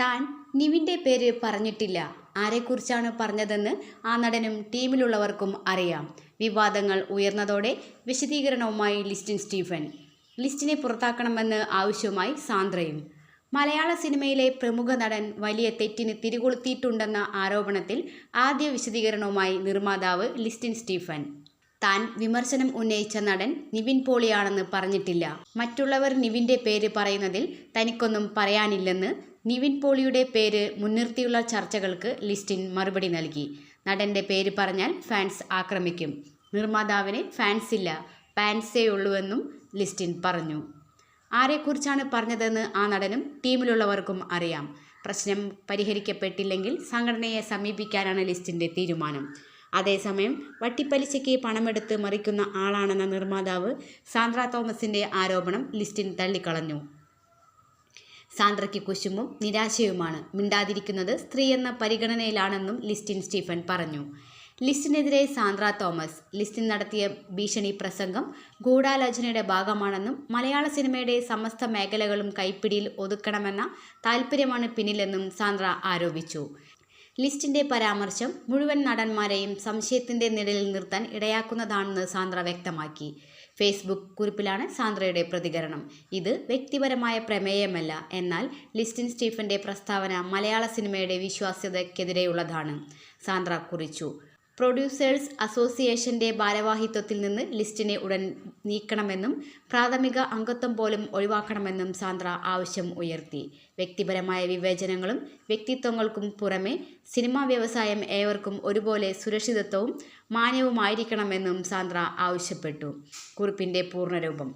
താൻ നിവിന്റെ പേര് പറഞ്ഞിട്ടില്ല. ആരെക്കുറിച്ചാണ് പറഞ്ഞതെന്ന് ആ നടനും ടീമിലുള്ളവർക്കും അറിയാം. വിവാദങ്ങൾ ഉയർന്നതോടെ വിശദീകരണവുമായി ലിസ്റ്റിൻ സ്റ്റീഫൻ. ലിസ്റ്റിനെ പുറത്താക്കണമെന്ന് ആവശ്യവുമായി സാന്ദ്രയും. മലയാള സിനിമയിലെ പ്രമുഖ നടൻ വലിയ തെറ്റിന് തിരികൊളുത്തിയിട്ടുണ്ടെന്ന ആരോപണത്തിൽ ആദ്യ വിശദീകരണവുമായി നിർമ്മാതാവ് ലിസ്റ്റിൻ സ്റ്റീഫൻ. താൻ വിമർശനം ഉന്നയിച്ച നടൻ നിവിൻ പോളിയാണെന്ന് പറഞ്ഞിട്ടില്ല. മറ്റുള്ളവർ നിവിന്റെ പേര് പറയുന്നതിൽ തനിക്കൊന്നും പറയാനില്ലെന്ന് നിവിൻ പോളിയുടെ പേര് മുൻനിർത്തിയുള്ള ചർച്ചകൾക്ക് ലിസ്റ്റിൻ മറുപടി നൽകി. നടന്റെ പേര് പറഞ്ഞാൽ ഫാൻസ് ആക്രമിക്കും. നിർമ്മാതാവിന് ഫാൻസ് ഇല്ല ഫാൻസേ ഉള്ളൂവെന്നും ലിസ്റ്റിൻ പറഞ്ഞു. ആരെക്കുറിച്ചാണ് പറഞ്ഞതെന്ന് ആ നടനും ടീമിലുള്ളവർക്കും അറിയാം. പ്രശ്നം പരിഹരിക്കപ്പെട്ടില്ലെങ്കിൽ സംഘടനയെ സമീപിക്കാനാണ് ലിസ്റ്റിന്റെ തീരുമാനം. അതേസമയം വട്ടിപ്പലിശയ്ക്ക് പണമെടുത്ത് മറിക്കുന്ന ആളാണെന്ന നിർമ്മാതാവ് സാന്ദ്ര തോമസിന്റെ ആരോപണം ലിസ്റ്റിൻ തള്ളിക്കളഞ്ഞു. സാന്ദ്രയ്ക്ക് കുശുമ്പും നിരാശയുമാണ്. മിണ്ടാതിരിക്കുന്നത് സ്ത്രീ എന്ന പരിഗണനയിലാണെന്നും ലിസ്റ്റിൻ സ്റ്റീഫൻ പറഞ്ഞു. ലിസ്റ്റിനെതിരെ സാന്ദ്ര തോമസ് ലിസ്റ്റിൻ നടത്തിയ ഭീഷണി പ്രസംഗം ഗൂഢാലോചനയുടെ ഭാഗമാണെന്നും മലയാള സിനിമയുടെ സമസ്ത മേഖലകളും കൈപ്പിടിയിൽ ഒതുക്കണമെന്ന താൽപ്പര്യമാണ് പിന്നിലെന്നും സാന്ദ്ര ആരോപിച്ചു. ലിസ്റ്റിന്റെ പരാമർശം മുഴുവൻ നടന്മാരെയും സംശയത്തിന്റെ നിഴലിൽ നിർത്താൻ ഇടയാക്കുന്നതാണെന്ന് സാന്ദ്ര വ്യക്തമാക്കി. ഫേസ്ബുക്ക് കുറിപ്പിലാണ് സാന്ദ്രയുടെ പ്രതികരണം. ഇത് വ്യക്തിപരമായ പ്രമേയമല്ല. എന്നാൽ ലിസ്റ്റിൻ സ്റ്റീഫന്റെ പ്രസ്താവന മലയാള സിനിമയുടെ വിശ്വാസ്യതയ്ക്കെതിരെയുള്ളതാണ്. സാന്ദ്ര കുറിച്ചു. പ്രൊഡ്യൂസേഴ്സ് അസോസിയേഷന്റെ ഭാരവാഹിത്വത്തിൽ നിന്ന് ലിസ്റ്റിനെ ഉടൻ നീക്കണമെന്നും പ്രാഥമിക അംഗത്വം പോലും ഒഴിവാക്കണമെന്നും സാന്ദ്ര ആവശ്യം ഉയർത്തി. വ്യക്തിപരമായ വിവേചനങ്ങളും വ്യക്തിത്വങ്ങൾക്കും പുറമെ സിനിമാ വ്യവസായം ഏവർക്കും ഒരുപോലെ സുരക്ഷിതത്വവും മാന്യവുമായിരിക്കണമെന്നും സാന്ദ്ര ആവശ്യപ്പെട്ടു. കുറിപ്പിന്റെ പൂർണരൂപം.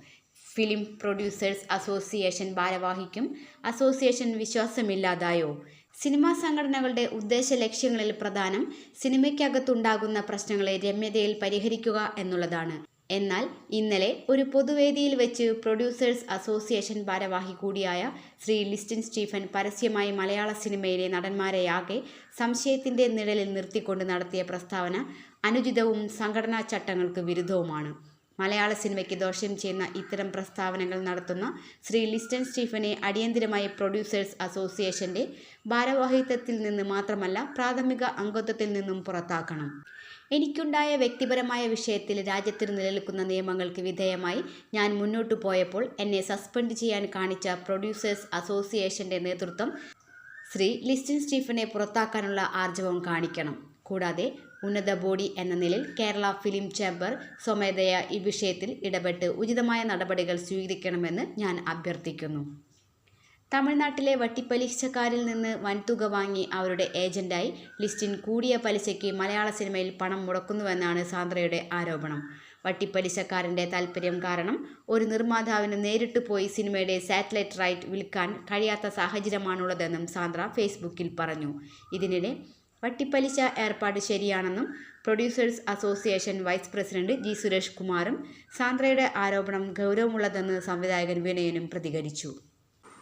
ഫിലിം പ്രൊഡ്യൂസേഴ്സ് അസോസിയേഷൻ ഭാരവാഹിക്കും അസോസിയേഷൻ വിശ്വാസമില്ലാതായോ? സിനിമാ സംഘടനകളുടെ ഉദ്ദേശ ലക്ഷ്യങ്ങളിൽ പ്രധാനം സിനിമയ്ക്കകത്തുണ്ടാകുന്ന പ്രശ്നങ്ങളെ രമ്യതയിൽ പരിഹരിക്കുക എന്നുള്ളതാണ്. എന്നാൽ ഇന്നലെ ഒരു പൊതുവേദിയിൽ വെച്ച് പ്രൊഡ്യൂസേഴ്സ് അസോസിയേഷൻ ഭാരവാഹി കൂടിയായ ശ്രീ ലിസ്റ്റിൻ സ്റ്റീഫൻ പരസ്യമായി മലയാള സിനിമയിലെ നടന്മാരെയാകെ സംശയത്തിന്റെ നിഴലിൽ നിർത്തിക്കൊണ്ട് നടത്തിയ പ്രസ്താവന അനുചിതവും സംഘടനാ ചട്ടങ്ങൾക്ക് വിരുദ്ധവുമാണ്. മലയാള സിനിമയ്ക്ക് ദോഷം ചെയ്യുന്ന ഇത്തരം പ്രസ്താവനകൾ നടത്തുന്ന ശ്രീ ലിസ്റ്റൻ സ്റ്റീഫനെ അടിയന്തിരമായി പ്രൊഡ്യൂസേഴ്സ് അസോസിയേഷന്റെ ഭാരവാഹിത്വത്തിൽ നിന്ന് മാത്രമല്ല പ്രാഥമിക അംഗത്വത്തിൽ നിന്നും പുറത്താക്കണം. എനിക്കുണ്ടായ വ്യക്തിപരമായ വിഷയത്തിൽ രാജ്യത്തിന് നിലനിൽക്കുന്ന നിയമങ്ങൾക്ക് വിധേയമായി ഞാൻ മുന്നോട്ടു പോയപ്പോൾ എന്നെ സസ്പെൻഡ് ചെയ്യാൻ കാണിച്ച പ്രൊഡ്യൂസേഴ്സ് അസോസിയേഷന്റെ നേതൃത്വം ശ്രീ ലിസ്റ്റിൻ സ്റ്റീഫനെ പുറത്താക്കാനുള്ള ആർജവം കാണിക്കണം. കൂടാതെ ഉന്നത ബോഡി എന്ന നിലയിൽ കേരള ഫിലിം ചേംബർ സ്വമേധയ ഈ വിഷയത്തിൽ ഇടപെട്ട് ഉചിതമായ നടപടികൾ സ്വീകരിക്കണമെന്ന് ഞാൻ അഭ്യർത്ഥിക്കുന്നു. തമിഴ്നാട്ടിലെ വട്ടിപ്പലിശക്കാരിൽ നിന്ന് വൻതുക വാങ്ങി അവരുടെ ഏജന്റായി ലിസ്റ്റിൻ കൂടിയ പലിശയ്ക്ക് മലയാള സിനിമയിൽ പണം മുടക്കുന്നുവെന്നാണ് സാന്ദ്രയുടെ ആരോപണം. വട്ടിപ്പലിശക്കാരന്റെ താൽപ്പര്യം കാരണം ഒരു നിർമ്മാതാവിന് നേരിട്ട് പോയി സിനിമയുടെ സാറ്റലൈറ്റ് റൈറ്റ് വിൽക്കാൻ കഴിയാത്ത സാഹചര്യമാണുള്ളതെന്നും സാന്ദ്ര ഫേസ്ബുക്കിൽ പറഞ്ഞു. ഇതിനിടെ വട്ടിപ്പലിശ ഏർപ്പാട് ശരിയാണെന്നും producers association vice president G Suresh കുമാറും സാന്ദ്രയുടെ ആരോപണം ഗൗരവമുള്ളതെന്ന് സംവിധായകൻ വിനയനും പ്രതികരിച്ചു.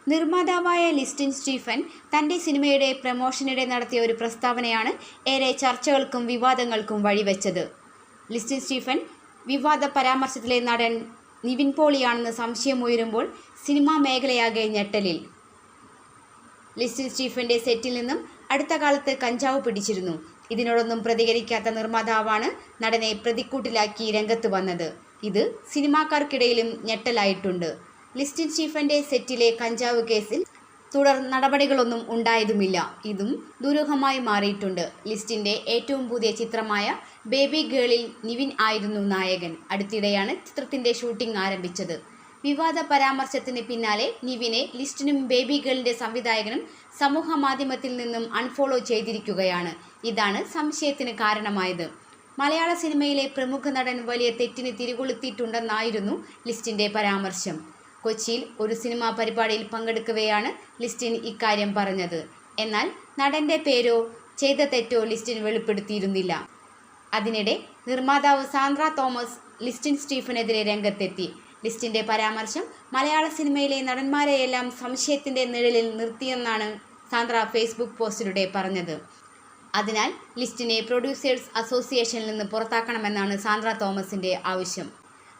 നിർമ്മാതാവായ ലിസ്റ്റിൻ സ്റ്റീഫൻ തന്റെ സിനിമയുടെ പ്രമോഷനിടെ നടത്തിയ ഒരു പ്രസ്താവനയാണ് ഏറെ ചർച്ചകൾക്കും വിവാദങ്ങൾക്കും വഴിവെച്ചത്. ലിസ്റ്റിൻ സ്റ്റീഫൻ വിവാദ പരാമർശത്തിലെ നടൻ നിവിൻ പോളിയാണെന്ന് സംശയമുയരുമ്പോൾ സിനിമാ മേഖലയാകെ ഞെട്ടലിൽ. ലിസ്റ്റിൻ സ്റ്റീഫന്റെ സെറ്റിൽ നിന്നും അടുത്ത കാലത്ത് കഞ്ചാവ് പിടിച്ചിരുന്നു. ഇതിനോടൊന്നും പ്രതികരിക്കാത്ത നിർമ്മാതാവാണ് നടനെ പ്രതിക്കൂട്ടിലാക്കി രംഗത്ത് വന്നത്. ഇത് സിനിമാക്കാർക്കിടയിലും ഞെട്ടലായിട്ടുണ്ട്. ലിസ്റ്റിൻ സ്റ്റീഫന്റെ സെറ്റിലെ കഞ്ചാവ് കേസിൽ തുടർ നടപടികളൊന്നും ഉണ്ടായതുമില്ല. ഇതും ദുരൂഹമായി മാറിയിട്ടുണ്ട്. ലിസ്റ്റിന്റെ ഏറ്റവും പുതിയ ചിത്രമായ ബേബി ഗേളിൽ നിവിൻ ആയിരുന്നു നായകൻ. അടുത്തിടെയാണ് ചിത്രത്തിന്റെ ഷൂട്ടിംഗ് ആരംഭിച്ചത്. വിവാദ പരാമർശത്തിന് പിന്നാലെ നിവിനെ ലിസ്റ്റിനും ബേബി ഗേളിന്റെ സംവിധായകനും സമൂഹ മാധ്യമത്തിൽ നിന്നും അൺഫോളോ ചെയ്തിരിക്കുകയാണ്. ഇതാണ് സംശയത്തിന് കാരണമായത്. മലയാള സിനിമയിലെ പ്രമുഖ നടൻ വലിയ തെറ്റിന് തിരികൊളുത്തിയിട്ടുണ്ടെന്നായിരുന്നു ലിസ്റ്റിന്റെ പരാമർശം. കൊച്ചിയിൽ ഒരു സിനിമാ പരിപാടിയിൽ പങ്കെടുക്കവെയാണ് ലിസ്റ്റിൻ ഇക്കാര്യം പറഞ്ഞത്. എന്നാൽ നടന്റെ പേരോ ചെയ്ത തെറ്റോ ലിസ്റ്റിൻ വെളിപ്പെടുത്തിയിരുന്നില്ല. അതിനിടെ നിർമ്മാതാവ് സാന്ദ്ര തോമസ് ലിസ്റ്റിൻ സ്റ്റീഫനെതിരെ രംഗത്തെത്തി. ലിസ്റ്റിന്റെ പരാമർശം മലയാള സിനിമയിലെ നടന്മാരെയെല്ലാം സംശയത്തിന്റെ നിഴലിൽ നിർത്തിയെന്നാണ് സാന്ദ്ര ഫേസ്ബുക്ക് പോസ്റ്റിലൂടെ പറഞ്ഞത്. അതിനാൽ ലിസ്റ്റിനെ പ്രൊഡ്യൂസേഴ്സ് അസോസിയേഷനിൽ നിന്ന് പുറത്താക്കണമെന്നാണ് സാന്ദ്ര തോമസിന്റെ ആവശ്യം.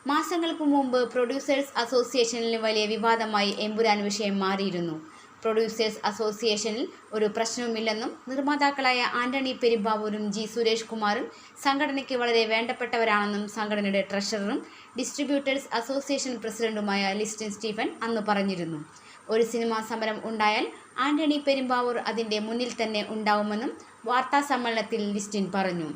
മാസങ്ങൾക്ക് മുമ്പ് പ്രൊഡ്യൂസേഴ്സ് അസോസിയേഷനിൽ വലിയ വിവാദമായി എമ്പുരാൻ വിഷയം മാറിയിരുന്നു. പ്രൊഡ്യൂസേഴ്സ് അസോസിയേഷനിൽ ഒരു പ്രശ്നവുമില്ലെന്നും നിർമ്മാതാക്കളായ ആന്റണി പെരുമ്പാവൂരും ജി സുരേഷ് കുമാറും സംഘടനയ്ക്ക് വളരെ വേണ്ടപ്പെട്ടവരാണെന്നും സംഘടനയുടെ ട്രഷററും ഡിസ്ട്രിബ്യൂട്ടേഴ്സ് അസോസിയേഷൻ പ്രസിഡന്റുമായ ലിസ്റ്റിൻ സ്റ്റീഫൻ അന്ന് പറഞ്ഞിരുന്നു. ഒരു സിനിമാ സമരം ഉണ്ടായാൽ ആന്റണി പെരുമ്പാവൂർ അതിന്റെ മുന്നിൽ തന്നെ ഉണ്ടാവുമെന്നും വാർത്താ സമ്മേളനത്തിൽ ലിസ്റ്റിൻ പറഞ്ഞു.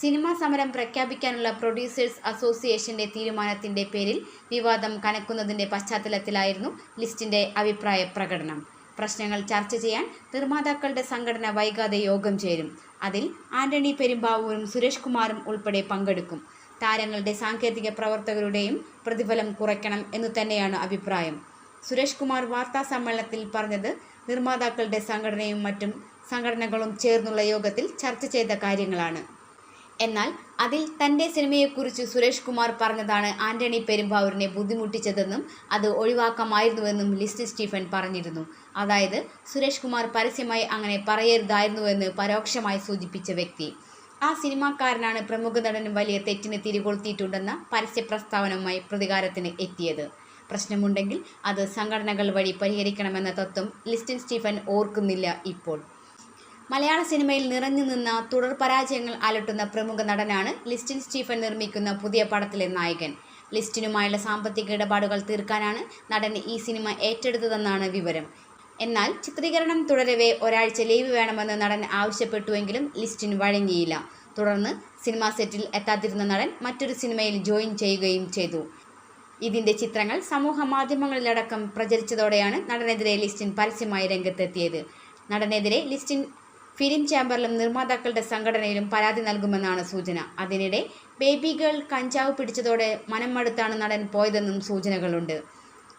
സിനിമാ സമരം പ്രഖ്യാപിക്കാനുള്ള പ്രൊഡ്യൂസേഴ്സ് അസോസിയേഷന്റെ തീരുമാനത്തിന്റെ പേരിൽ വിവാദം കനക്കുന്നതിന്റെ പശ്ചാത്തലത്തിലായിരുന്നു ലിസ്റ്റിന്റെ അഭിപ്രായ പ്രകടനം. പ്രശ്നങ്ങൾ ചർച്ച ചെയ്യാൻ നിർമ്മാതാക്കളുടെ സംഘടന വൈകാതെ യോഗം ചേരും. അതിൽ ആന്റണി പെരുമ്പാവൂരും സുരേഷ് കുമാറും ഉൾപ്പെടെ പങ്കെടുക്കും. താരങ്ങളുടെ സാങ്കേതിക പ്രവർത്തകരുടെയും പ്രതിഫലം കുറയ്ക്കണം എന്നു തന്നെയാണ് അഭിപ്രായം. സുരേഷ് കുമാർ വാർത്താ സമ്മേളനത്തിൽ പറഞ്ഞത് നിർമ്മാതാക്കളുടെ സംഘടനയും മറ്റും സംഘടനകളും ചേർന്നുള്ള യോഗത്തിൽ ചർച്ച ചെയ്ത കാര്യങ്ങളാണ്. എന്നാൽ അതിൽ തന്റെ സിനിമയെക്കുറിച്ച് സുരേഷ് കുമാർ പറഞ്ഞതാണ് ആന്റണി പെരുമ്പാവൂരിനെ ബുദ്ധിമുട്ടിച്ചതെന്നും അത് ഒഴിവാക്കാമായിരുന്നുവെന്നും ലിസ്റ്റ് സ്റ്റീഫൻ പറഞ്ഞിരുന്നു. അതായത് സുരേഷ് കുമാർ പരസ്യമായി അങ്ങനെ പറയരുതായിരുന്നുവെന്ന് പരോക്ഷമായി സൂചിപ്പിച്ച വ്യക്തി. ആ സിനിമാക്കാരനാണ് പ്രമുഖ നടനും വലിയ തെറ്റിന് തിരികൊളുത്തിയിട്ടുണ്ടെന്ന പരസ്യ പ്രസ്താവനയുമായി പ്രതികാരത്തിന് എത്തിയത്. പ്രശ്നമുണ്ടെങ്കിൽ അത് സംഘടനകൾ വഴി പരിഹരിക്കണമെന്ന തത്വം ലിസ്റ്റിൻ സ്റ്റീഫൻ ഓർക്കുന്നില്ല ഇപ്പോൾ. മലയാള സിനിമയിൽ നിറഞ്ഞു നിന്ന തുടർ പരാജയങ്ങൾ അലട്ടുന്ന പ്രമുഖ നടനാണ് ലിസ്റ്റിൻ സ്റ്റീഫൻ നിർമ്മിക്കുന്ന പുതിയ പടത്തിലെ നായകൻ. ലിസ്റ്റിനുമായുള്ള സാമ്പത്തിക ഇടപാടുകൾ തീർക്കാനാണ് നടൻ ഈ സിനിമ ഏറ്റെടുത്തതെന്നാണ് വിവരം. എന്നാൽ ചിത്രീകരണം തുടരവേ ഒരാഴ്ച ലീവ് വേണമെന്ന് നടൻ ആവശ്യപ്പെട്ടുവെങ്കിലും ലിസ്റ്റിന് വഴങ്ങിയില്ല. തുടർന്ന് സിനിമാ സെറ്റിൽ എത്താതിരുന്ന നടൻ മറ്റൊരു സിനിമയിൽ ജോയിൻ ചെയ്യുകയും ചെയ്തു. ഇതിന്റെ ചിത്രങ്ങൾ സമൂഹ മാധ്യമങ്ങളിലടക്കം പ്രചരിച്ചതോടെയാണ് നടനെതിരെ ലിസ്റ്റിൻ പരസ്യമായി രംഗത്തെത്തിയത്. നടനെതിരെ ലിസ്റ്റിൻ ഫിലിം ചേംബറിലും നിർമ്മാതാക്കളുടെ സംഘടനയിലും പരാതി നൽകുമെന്നാണ് സൂചന. അതിനിടെ ബേബി ഗേൾ കഞ്ചാവ് പിടിച്ചതോടെ മനം മടുത്താണ് നടൻ പോയതെന്നും സൂചനകളുണ്ട്.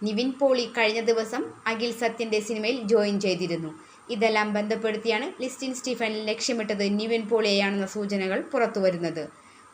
നിവിൻ പോളി കഴിഞ്ഞ ദിവസം അഖിൽ സത്യന്റെ സിനിമയിൽ ജോയിൻ ചെയ്തിരുന്നു. ഇതെല്ലാം ബന്ധപ്പെടുത്തിയാണ് ലിസ്റ്റിൻ സ്റ്റീഫൻ ലക്ഷ്യമിട്ടത് നിവിൻ പോളിയെയാണെന്ന സൂചനകൾ പുറത്തുവരുന്നത്.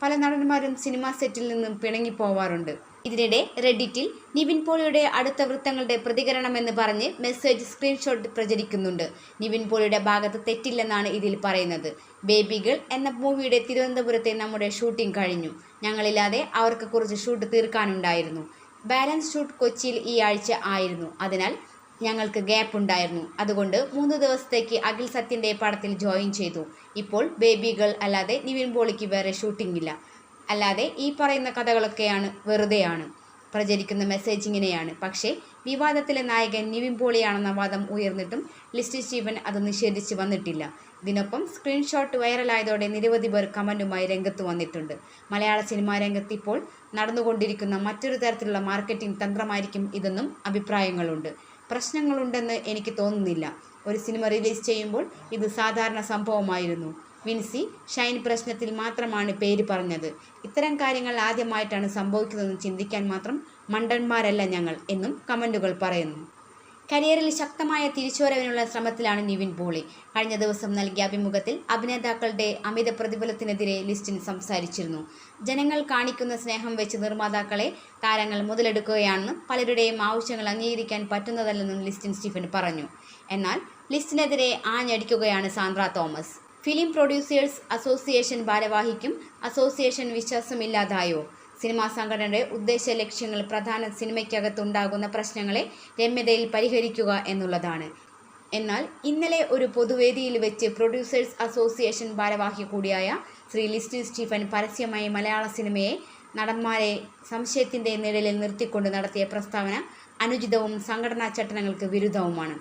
പല നടന്മാരും സിനിമാ സെറ്റിൽ നിന്നും പിണങ്ങിപ്പോവാറുണ്ട് ഇതിനിടെ റെഡിറ്റിൽ നിവിൻ പോളിയുടെ അടുത്ത വൃത്തങ്ങളുടെ പ്രതികരണമെന്ന് പറഞ്ഞ് മെസ്സേജ് സ്ക്രീൻഷോട്ട് പ്രചരിക്കുന്നുണ്ട്. നിവിൻ പോളിയുടെ ഭാഗത്ത് തെറ്റില്ലെന്നാണ് ഇതിൽ പറയുന്നത്. ബേബികൾ എന്ന മൂവിയുടെ തിരുവനന്തപുരത്തെ നമ്മുടെ ഷൂട്ടിംഗ് കഴിഞ്ഞു. ഞങ്ങളില്ലാതെ അവർക്ക് കുറച്ച് ഷൂട്ട് തീർക്കാനുണ്ടായിരുന്നു. ബാലൻസ് ഷൂട്ട് കൊച്ചിയിൽ ഈ ആഴ്ച ആയിരുന്നു. അതിനാൽ ഞങ്ങൾക്ക് ഗ്യാപ്പ് ഉണ്ടായിരുന്നു. അതുകൊണ്ട് മൂന്ന് ദിവസത്തേക്ക് അഖിൽ സത്യന്റെ പടത്തിൽ ജോയിൻ ചെയ്തു. ഇപ്പോൾ ബേബി ഗേൾ അല്ലാതെ നിവിൻ പോളിക്ക് വേറെ ഷൂട്ടിംഗ് ഇല്ല. അല്ലാതെ ഈ പറയുന്ന കഥകളൊക്കെയാണ് വെറുതെയാണ്. പ്രചരിക്കുന്ന മെസ്സേജ് ഇങ്ങനെയാണ്. പക്ഷേ വിവാദത്തിലെ നായകൻ നിവിൻ പോളിയാണെന്ന വാദം ഉയർന്നിട്ടും ലിസ്റ്റ് സ്റ്റീവൻ അത് നിഷേധിച്ച് വന്നിട്ടില്ല. ഇതിനൊപ്പം സ്ക്രീൻഷോട്ട് വൈറലായതോടെ നിരവധി പേർ കമന്റുമായി രംഗത്ത് വന്നിട്ടുണ്ട്. മലയാള സിനിമാ രംഗത്ത് ഇപ്പോൾ നടന്നുകൊണ്ടിരിക്കുന്ന മറ്റൊരു തരത്തിലുള്ള മാർക്കറ്റിംഗ് തന്ത്രമായിരിക്കും ഇതെന്നും അഭിപ്രായങ്ങളുണ്ട്. പ്രശ്നങ്ങളുണ്ടെന്ന് എനിക്ക് തോന്നുന്നില്ല. ഒരു സിനിമ റിലീസ് ചെയ്യുമ്പോൾ ഇത് സാധാരണ സംഭവമായിരുന്നു. വിൻസി ഷൈൻ പ്രശ്നത്തിൽ മാത്രമാണ് പേര് പറഞ്ഞത്. ഇത്തരം കാര്യങ്ങൾ ആദ്യമായിട്ടാണ് സംഭവിക്കുന്നതെന്ന് ചിന്തിക്കാൻ മാത്രം മണ്ടന്മാരല്ല ഞങ്ങൾ എന്നും കമന്റുകൾ പറയുന്നു. കരിയറിൽ ശക്തമായ തിരിച്ചുവരവിനുള്ള ശ്രമത്തിലാണ് നിവിൻ പോളി. കഴിഞ്ഞ ദിവസം നൽകിയ അഭിമുഖത്തിൽ അഭിനേതാക്കളുടെ അമിത പ്രതിഫലത്തിനെതിരെ ലിസ്റ്റിൻ സംസാരിച്ചിരുന്നു. ജനങ്ങൾ കാണിക്കുന്ന സ്നേഹം വെച്ച് നിർമ്മാതാക്കളെ താരങ്ങൾ മുതലെടുക്കുകയാണെന്നും പലരുടെയും ആവശ്യങ്ങൾ അംഗീകരിക്കാൻ പറ്റുന്നതല്ലെന്നും ലിസ്റ്റിൻ സ്റ്റീഫൻ പറഞ്ഞു. എന്നാൽ ലിസ്റ്റിനെതിരെ ആഞ്ഞടിക്കുകയാണ് Sandra Thomas. Film producers association ഭാരവാഹിക്കും association വിശ്വാസമില്ലാതായോ? സിനിമാ സംഘടനയുടെ ഉദ്ദേശ ലക്ഷ്യങ്ങൾ പ്രധാന സിനിമയ്ക്കകത്തുണ്ടാകുന്ന പ്രശ്നങ്ങളെ രമ്യതയിൽ പരിഹരിക്കുക എന്നുള്ളതാണ്. എന്നാൽ ഇന്നലെ ഒരു പൊതുവേദിയിൽ വെച്ച് പ്രൊഡ്യൂസേഴ്സ് അസോസിയേഷൻ ഭാരവാഹി കൂടിയായ ശ്രീ ലിസ്റ്റി സ്റ്റീഫൻ പരസ്യമായി മലയാള സിനിമയെ നടന്മാരെ സംശയത്തിന്റെ നിഴലിൽ നിർത്തിക്കൊണ്ട് നടത്തിയ പ്രസ്താവന അനുചിതവും സംഘടനാ ചട്ടങ്ങൾക്ക് വിരുദ്ധവുമാണ്.